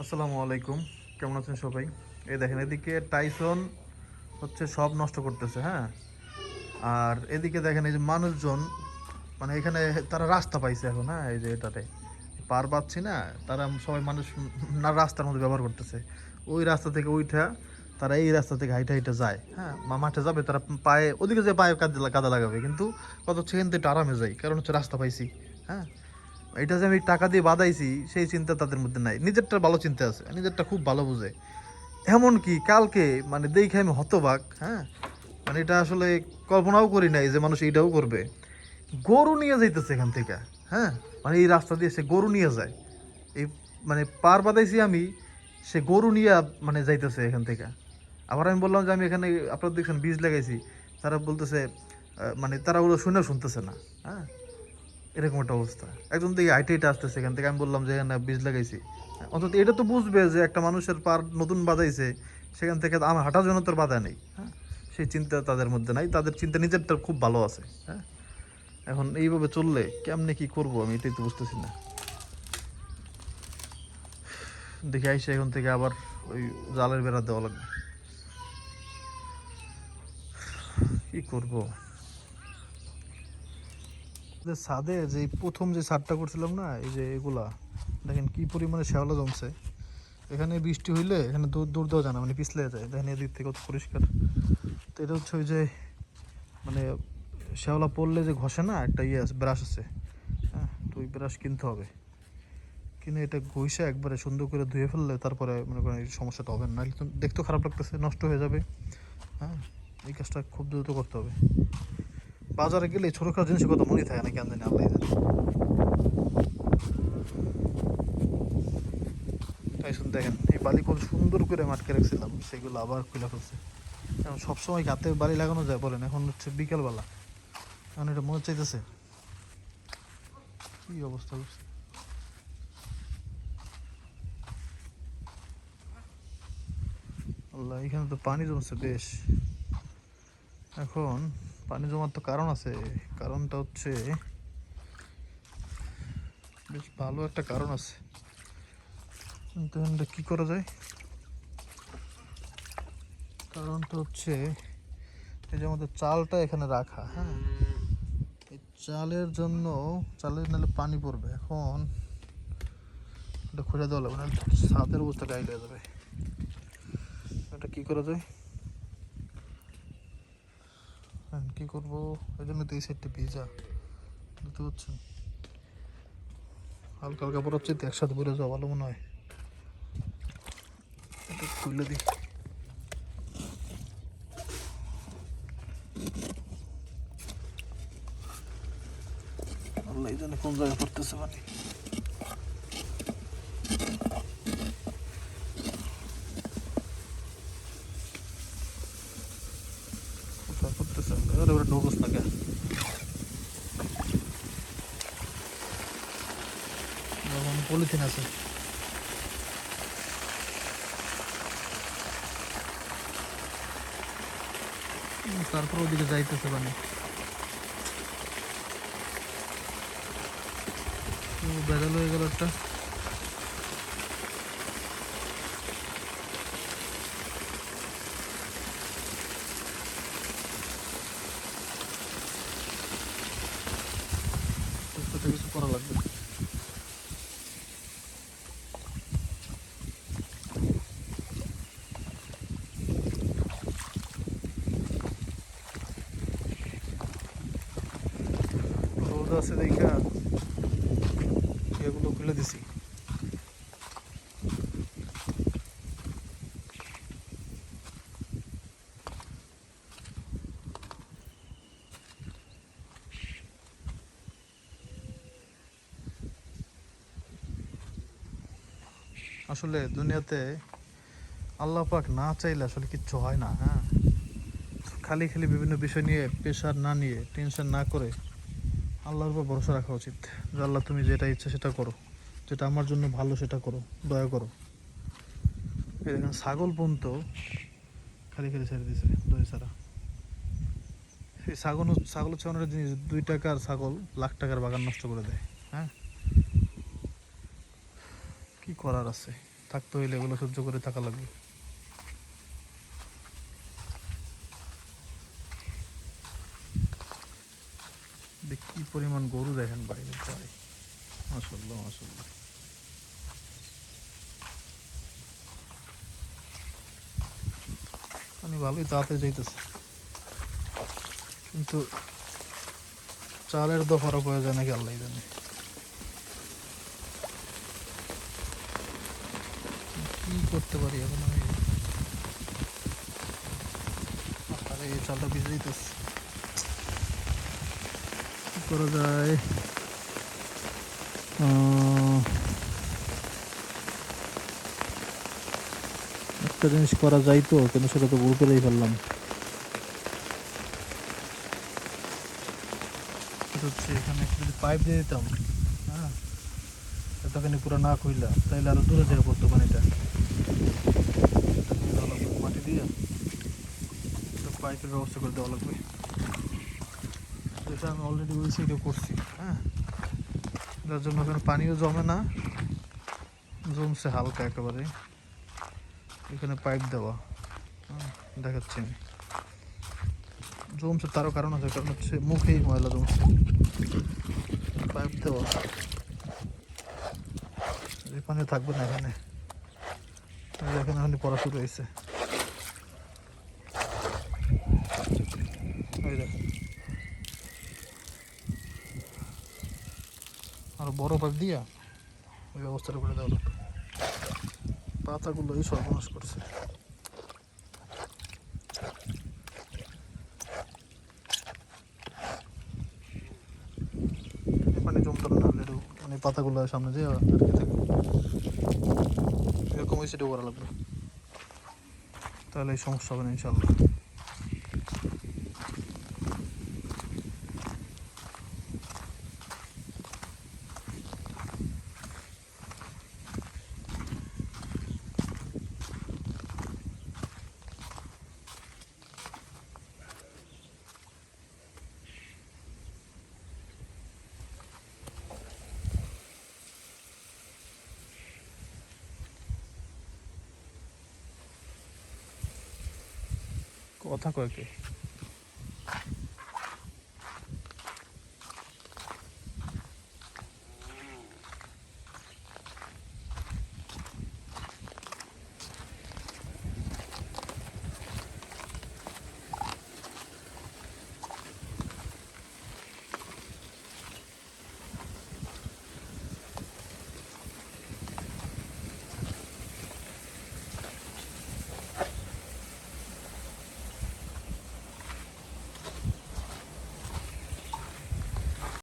আসসালামু আলাইকুম। কেমন আছেন সবাই? এই দেখেন, এদিকে টাইসন হচ্ছে সব নষ্ট করতেছে হ্যাঁ? আর এদিকে দেখেন, এই যে মানুষজন মানে এখানে তারা রাস্তা পাইছে এখন হ্যাঁ? এই যে এটাতে। পার পাচ্ছি না, তারা সবাই মানুষ না রাস্তার মধ্যে ব্যবহার করতেছে। ওই রাস্তা থেকে ওইটা তারা এই রাস্তা থেকে হাইটা হাইটা যায় হ্যাঁ? মাঠে যাবে, তারা পায়ে, ওদিকে যে পায়ে কাদা লাগাবে, কিন্তু কত সেখান থেকে একটু আরামে যাই, কারণ হচ্ছে রাস্তা পাইছি হ্যাঁ? এটা যে আমি টাকা দিয়ে বাদাইছি সেই চিন্তা তাদের মধ্যে নাই। নিজেরটা ভালো চিন্তা আছে, নিজেরটা খুব ভালো বুঝে। এমন কি, কালকে মানে দেখে আমি হতবাক হ্যাঁ? মানে এটা আসলে কল্পনাও করি নাই যে মানুষ এইটাও করবে। গরু নিয়ে যাইতেছে এখান থেকে হ্যাঁ? মানে এই রাস্তা দিয়ে সে গরু নিয়ে যায়। এই মানে পার বাদাইছি আমি, সে গরু নিয়ে মানে যাইতেছে এখান থেকে। আবার আমি বললাম যে আমি এখানে আপনার দেখছেন বীজ লাগাইছি। তারা বলতেছে মানে তারা ওগুলো শুনে শুনতেছে না হ্যাঁ? এরকম একটা অবস্থা। একজন দিকে হাইটে হাইটে আসতেছে, এখান থেকে আমি বললাম যে এখানে বীজ লাগাইছি। অন্তত এটা তো বুঝবে যে একটা মানুষের পার নতুন বাদাইছে সেখান থেকে আমার হাঁটার জন্য তোর বাধা নেই হ্যাঁ? সেই চিন্তা তাদের মধ্যে নাই, তাদের চিন্তা নিজেরটা খুব ভালো আছে হ্যাঁ? এখন এইভাবে চললে কেমনে কি করব আমি এটাই তো বুঝতেছি না। দেখি আইসে এখন থেকে আবার ওই জালের বেড়া দেওয়া লাগবে। কি করব? যে ছাদে যে প্রথম যে ছাদটা করছিলাম না, এই যে এগুলা, দেখেন কি পরিমাণে শ্যাওলা জমছে। এখানে বৃষ্টি হইলে এখানে দূর দূর দেওয়া যায় না মানে পিছলে যায়, দেখেন এদিক থেকে কত পরিষ্কার। তো এটা হচ্ছে ওই যে মানে শ্যাওলা পড়লে যে ঘষে না, একটা ইয়ে আছে, ব্রাশ আছে। হ্যাঁ তো ওই ব্রাশ কিনতে হবে। কিনে এটা ঘষে একবারে সুন্দর করে ধুয়ে ফেললে তারপরে মনে করেন এই সমস্যাটা হবে না দেখতেও খারাপ লাগতেছে, নষ্ট হয়ে যাবে। হ্যাঁ এই কাজটা খুব দ্রুত করতে হবে। বাজারে গেলে ছোটখাটো জিনিসের কথা মনে থাকে না কেন জানি আল্লাহ জানে। তাই শুন, দেখেন, এই বালি কত সুন্দর করে মাটকে রাখছিলাম, সেগুলো আবার খুলে ফেলছে। এখন সবসময় গাতে বালি লাগানো যায় বলেন? এখন হচ্ছে বিকেলবেলা। এখন এটা মনে চাইতেছে। কি অবস্থা করছে আল্লাহ, এখানে তো পানি জমছে, বেশ। এখন পানি জমার তো কারণ আছে, কারণটা হচ্ছে বেশ ভালো একটা কারণ আছে। কি করা যায়? কারণটা হচ্ছে এই যে আমাদের চালটা এখানে রাখা হ্যাঁ? এই চালের জন্য, চালের নাহলে পানি পড়বে। এখন এটা খোঁজা দেওয়া লাগবে না ছাদের অবস্থা গাইল যাবে। এটা কি করা যায়? এখন কি করব? এই জন্য তো এই সাইডটা ভিজা। বুঝতে পারছেন? হালকা হালকা পড়াচ্ছে তো একসাথে পরে যাওয়া ভালো মনে হয়। এটা খুলে দিই। আল্লাহ এই জন্য কোন জায়গায় পড়তেছে মানে পড়তেছে আরে ওরা ঢোকস পলিথিন আছে। তারপর ওদিকে যাইতেছে মানে বেদাল হয়ে গেল একটা সাথে কিছু করা লাগবে রোদ আছে দেখা। এগুলো খুলে দিছি। আসলে দুনিয়াতে আল্লাহ পাক না চাইলে আসলে কিচ্ছু হয় না হ্যাঁ? খালি খালি বিভিন্ন বিষয় নিয়ে প্রেশার না নিয়ে টেনশন না করে আল্লাহর উপর ভরসা রাখা উচিত যে আল্লাহ তুমি যেটা ইচ্ছা সেটা করো। যেটা আমার জন্য ভালো সেটা করো, দয়া করো। দেখেন, ছাগল পর্যন্ত খালি খালি ছেড়ে দিয়েছে দই ছাড়া। এই ছাগল ছাগল হচ্ছে অনেক জিনিস, দুই টাকার ছাগল লাখ টাকার বাগান নষ্ট করে দেয় হ্যাঁ? কি করার আছে? থাকতে হইলে এগুলো সহ্য করে থাকা লাগবে। দেখ কি পরিমাণ গরু দেখেন বাইরে প্রায় মাসাল্লাহ মাসাল্লাহ আমি ভালোই তাড়াতাড়ি যাইতেছে। কিন্তু চালের দফারও যায় নাকি আল্লাহ জানে। কি করতে পারি এখন আমি? এই চালটা ভিজে করা যায়। একটা জিনিস করা যায় তো, কিন্তু সেটা তো ভুল করেই ফেললাম। হচ্ছে এখানে যদি পাইপ দিয়ে দিতাম হ্যাঁ এতখানি পুরো না কইলা তাইলে আরও দূরে যেতে পড়তো পানিটা। দেওয়া মাটি দিয়ে পাইপের ব্যবস্থা করে দেওয়া লাগবে। যেটা আমি অলরেডি ওই সাইডে করছি হ্যাঁ? যার জন্য ওখানে পানিও জমে না জমছে হালকা একেবারে এখানে পাইপ দেওয়া হ্যাঁ, দেখাচ্ছি আমি। জমছে তারও কারণ আছে কারণ হচ্ছে মুখেই ময়লা জমছে। পাইপ দেওয়া। এই পানি থাকবে না এখানে। এখানে এখন পড়া শুরু হয়েছে। আর বড় পাইপ দিয়া ওই ব্যবস্থাটা করে দেওয়া লাগবে। পাতাগুলোই সর্বনাশ করছে। পানি জমতে না মানে পাতাগুলো সামনে আটকে থাকে এরকম ওই সেটা করা লাগবে। তাহলে এই সমস্যা হবে না ইনশাল্লাহ কথা কয়েকে